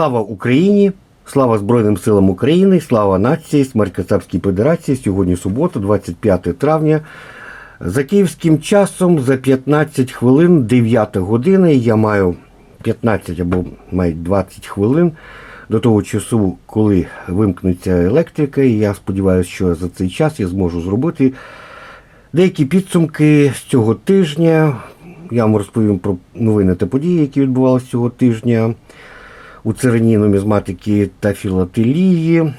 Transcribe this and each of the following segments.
Слава Україні! Слава Збройним силам України, слава нації, смерть Кацапській Федерації. Сьогодні субота, 25 травня. За київським часом за 15 хвилин, 9 години. Я маю 15 або навіть 20 хвилин до того часу, коли вимкнеться електрика. І я сподіваюся, що за цей час я зможу зробити деякі підсумки з цього тижня. Я вам розповім про новини та події, які відбувалися цього тижня у царині нумізматики та філателії.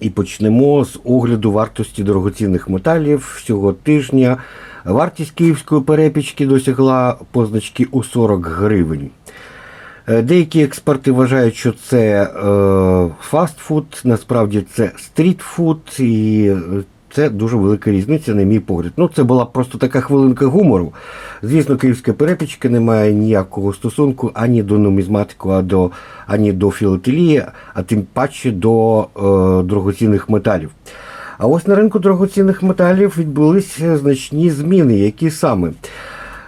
І почнемо з огляду вартості дорогоцінних металів цього тижня. Вартість київської перепічки досягла позначки у 40 гривень. Е, Деякі експерти вважають, що це е, фастфуд, насправді це стрітфуд, і е, це дуже велика різниця, на мій погляд. Ну, це була просто така хвилинка гумору. Звісно, київська перепічка не має ніякого стосунку ані до нумізматику, а до, ані до філателії, а тим паче до е, дорогоцінних металів. А ось на ринку дорогоцінних металів відбулися значні зміни, які саме.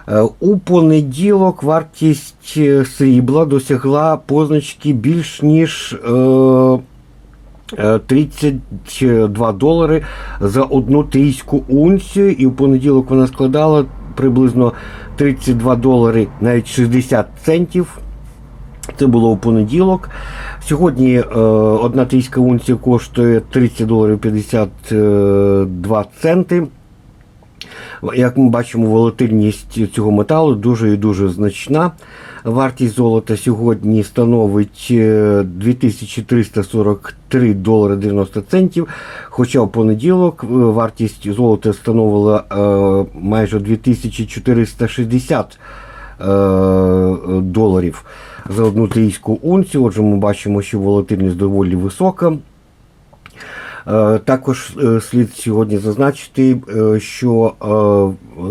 Е, У понеділок вартість е, срібла досягла позначки більш ніж е, 32 долари за одну трійську унцію, і в понеділок вона складала приблизно 32 долари, навіть 60 центів. Це було у понеділок. Сьогодні е, одна трійська унція коштує 30 доларів 52 центи. Як ми бачимо, волатильність цього металу дуже і дуже значна. Вартість золота сьогодні становить е, 2343 долари 90 центів. Хоча в понеділок е, вартість золота становила е, майже 2460 е, доларів за одну трійську унцію. Отже, ми бачимо, що волатильність доволі висока. Е, Також е, слід сьогодні зазначити, е, що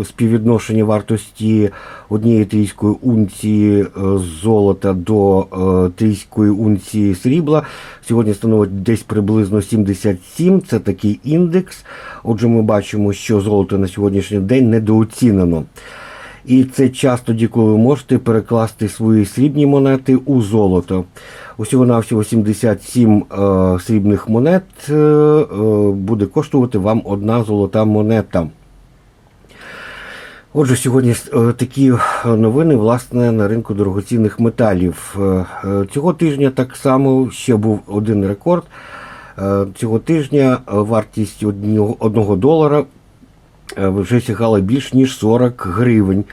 співвідношення вартості однієї трійської унції золота до трійської унції срібла сьогодні становить десь приблизно 77. Це такий індекс. Отже, ми бачимо, що золото на сьогоднішній день недооцінено. І це час тоді, коли ви можете перекласти свої срібні монети у золото. Усього навсього 77 е, срібних монет е, е, буде коштувати вам одна золота монета. Отже, сьогодні е, такі новини власне на ринку дорогоцінних металів. Е, е, Цього тижня так само ще був один рекорд. Е, Цього тижня е, вартість одного, долара е, вже сягала більш ніж 40 гривень.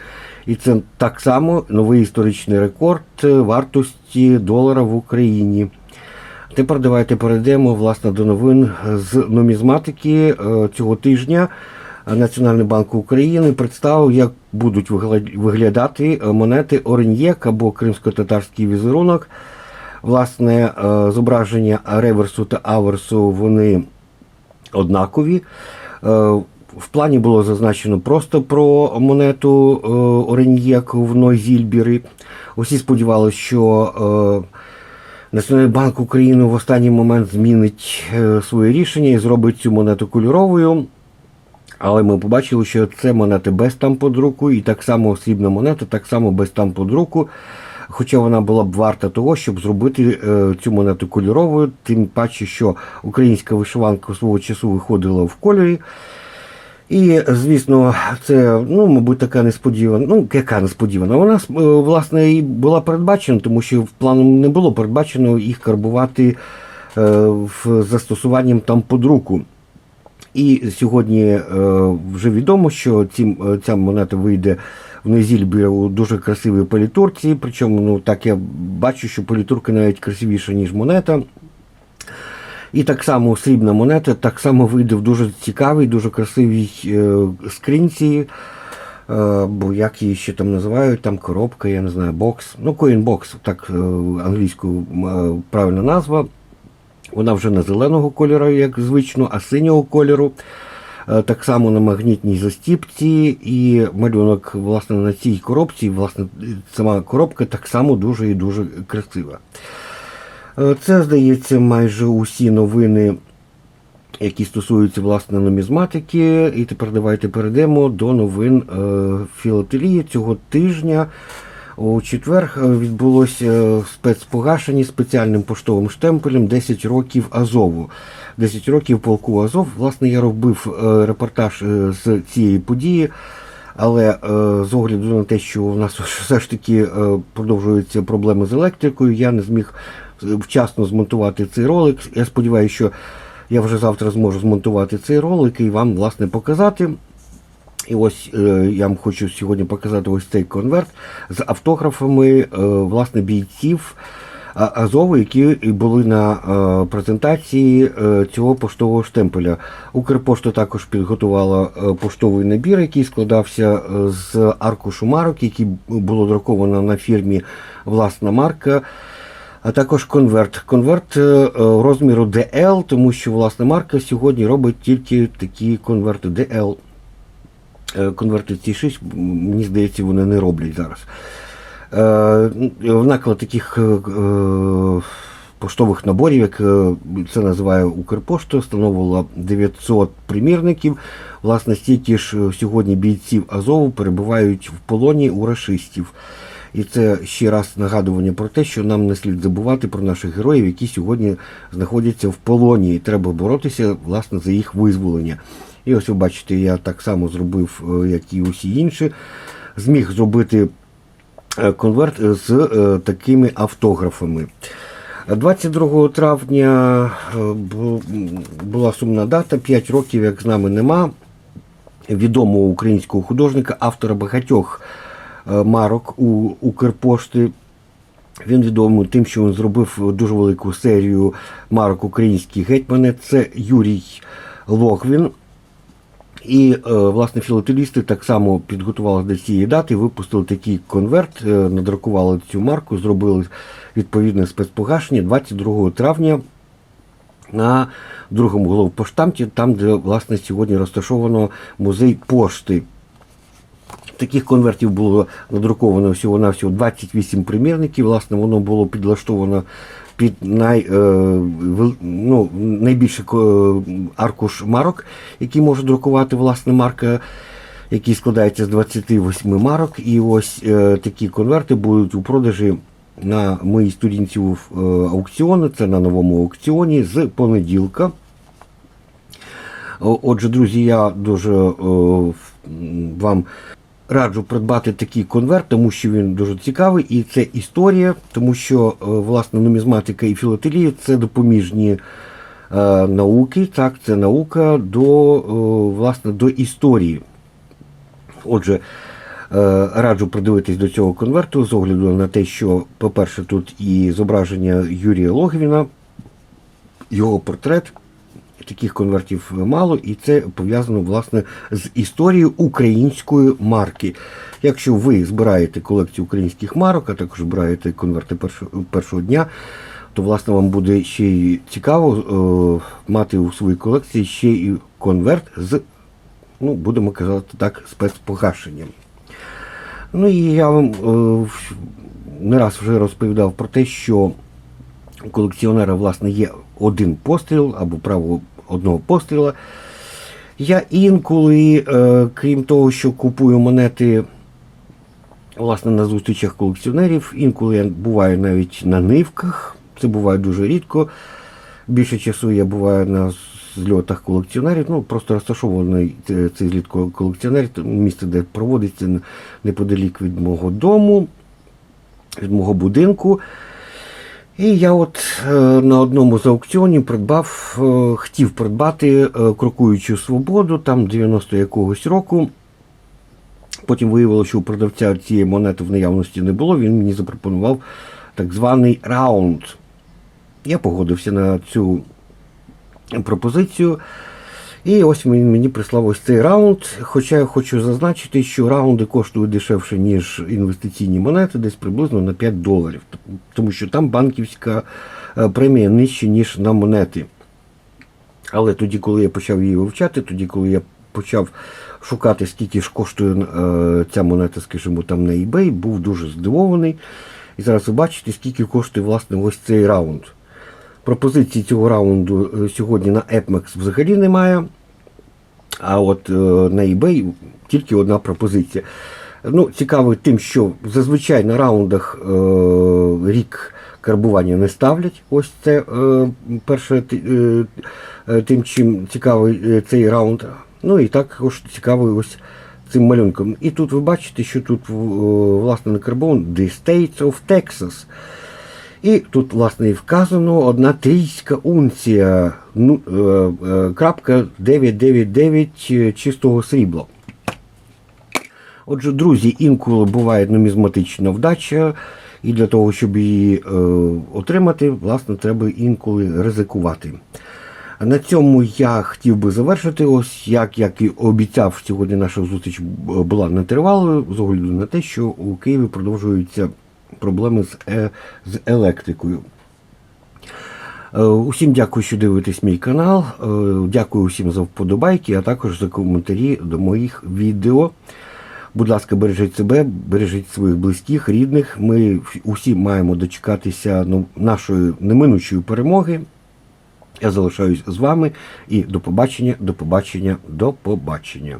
І це так само новий історичний рекорд е, вартості долара в Україні. Тепер давайте перейдемо власне до новин з нумізматики Е, цього тижня. Національний банк України представив, як будуть виглядати е, монети Ореньєк або кримсько-татарський візерунок. Власне, е, зображення реверсу та аверсу вони однакові. В плані було зазначено просто про монету е, Ореньєк в Нойзільбірі. Усі сподівалися, що е, Національний банк України в останній момент змінить е, своє рішення і зробить цю монету кольоровою. Але ми побачили, що це монети без тамподруку, і так само срібна монета, так само без тамподруку. Хоча вона була б варта того, щоб зробити цю монету кольоровою, тим паче, що українська вишиванка свого часу виходила в кольорі. І, звісно, це, ну, мабуть, така несподівана. Ну, яка несподівана? Вона е, власне і була передбачена, тому що в планом не було передбачено їх карбувати е, в застосуванням там подруку. І сьогодні е, вже відомо, що ці, ця монета вийде в Незільбі у дуже красивій політурці. Причому, ну так я бачу, що політурка навіть красивіша, ніж монета. І так само срібна монета так само вийде в дуже цікавій, дуже красивій е, скринці. Е, бо як її ще там називають, там коробка, я не знаю, бокс. Ну, коінбокс, так е, англійською правильна назва. Вона вже не зеленого кольору, як звично, а синього кольору. Так само на магнітній застіпці і малюнок власне, на цій коробці, власне, сама коробка так само дуже і дуже красива. Е, Це, здається, майже усі новини, які стосуються власне нумізматики. І тепер давайте перейдемо до новин е, філателії цього тижня. У четвер е, відбулося спецпогашення спеціальним поштовим штемпелем 10 років Азову. 10 років полку Азов. Власне, я робив репортаж з цієї події. Але з огляду на те, що у нас все ж таки продовжуються проблеми з електрикою, я не зміг вчасно змонтувати цей ролик. Я сподіваюся, що я вже завтра зможу змонтувати цей ролик і вам власне показати. І ось е, я вам хочу сьогодні показати ось цей конверт з автографами е, власне бійців Азову, які були на е, презентації цього поштового штемпеля. Укрпошта також підготувала поштовий набір, який складався з аркушу марок, який було друковано на фірмі Власна марка. А також конверт. Конверт е, е, розміру DL, тому що власна марка сьогодні робить тільки такі конверти DL. Е, Конверти C6, мені здається, вони не роблять зараз. В наклад таких поштових наборів, як це називає Укрпошта, встановила 900 примірників. Власне, стільки ж сьогодні бійців Азову перебувають в полоні у рашистів. І це ще раз нагадування про те, що нам не слід забувати про наших героїв, які сьогодні знаходяться в полоні, і треба боротися власне за їх визволення. І ось ви бачите, я так само зробив, е, як і усі інші. Зміг зробити е, конверт з е, такими автографами. 22 травня була сумна дата, 5 років, як з нами нема відомого українського художника, автора багатьох марок у Укрпошти. Він відомий тим, що він зробив дуже велику серію марок українських гетьмани. Це Юрій Логвін. І, е, власне, філателісти так само підготувалися до цієї дати, випустили такий конверт, е, надрукували цю марку, зробили відповідне спецпогашення 22 травня на другому головпоштамті, там, де власне сьогодні розташовано музей пошти. Таких конвертів було надруковано всього-навсього 28 примірників. Власне, воно було підлаштовано під най, е, ну, найбільший аркуш марок, який може друкувати власне марка, який складається з 28 марок. І ось е, такі конверти будуть у продажі на моїй сторінці е, аукціону. Це на новому аукціоні з понеділка. Отже, друзі, я дуже е, вам раджу придбати такий конверт, тому що він дуже цікавий, і це історія, тому що е, власне нумізматика і філателія це допоміжні е, науки. Так, це наука до, е, власне, до історії. Отже, раджу придивитись до цього конверту з огляду на те, що, по-перше, тут і зображення Юрія Логвіна, його портрет. Таких конвертів мало, і це пов'язано власне з історією української марки. Якщо ви збираєте колекцію українських марок, а також збираєте конверти першого, дня, то власне вам буде ще й цікаво е, мати у своїй колекції ще і конверт з, ну, будемо казати так, спецпогашенням. Ну і я вам е, не раз вже розповідав про те, що у колекціонера власне є один постріл або право одного постріла. Я інколи, е, крім того, що купую монети власне на зустрічах колекціонерів, інколи я буваю навіть на нивках. Це буває дуже рідко. Більше часу я буваю на зльотах колекціонерів. Ну, просто розташований е, цей зліт ко- колекціонерів, місце, де проводиться неподалік від мого дому, від мого будинку. І я от е, на одному з аукціонів придбав, е, хотів придбати е, крокуючу свободу, там 90 якогось року. Потім виявилося, що у продавця цієї монети в наявності не було. Він мені запропонував так званий раунд. Я погодився на цю пропозицію. І ось він мені прислав ось цей раунд. Хоча я хочу зазначити, що раунди коштують дешевше, ніж інвестиційні монети, десь приблизно на 5 доларів. Тому що там банківська е, премія нижча, ніж на монети. Але тоді, коли я почав її вивчати, тоді, коли я почав шукати, скільки ж коштує е, ця монета, скажімо, там на eBay, був дуже здивований. І зараз ви бачите, скільки коштує власне ось цей раунд. Пропозиції цього раунду е, сьогодні на Epmex взагалі немає. А от е, на eBay тільки одна пропозиція. Ну, цікавий тим, що зазвичай на раундах е, рік карбування не ставлять. Ось це е, перше е, е, тим, чим цікавий цей раунд. Ну і також цікавий ось цим малюнком. І тут ви бачите, що тут власне накарбовано The States of Texas. І тут, власне, і вказано одна трійська унція, ну, е, е, крапка 999 чистого срібла. Отже, друзі, інколи буває нумізматична вдача, і для того, щоб її е, отримати, власне, треба інколи ризикувати. На цьому я хотів би завершити. Ось як, як і обіцяв, сьогодні наша зустріч була нетривалою, з огляду на те, що у Києві продовжуються проблеми з, е, з електрикою. Е, Усім дякую, що дивитесь мій канал. Е, Дякую усім за вподобайки, а також за коментарі до моїх відео. Будь ласка, бережіть себе, бережіть своїх близьких, рідних. Ми усі маємо дочекатися ну, нашої неминучої перемоги. Я залишаюсь з вами і до побачення, до побачення, до побачення.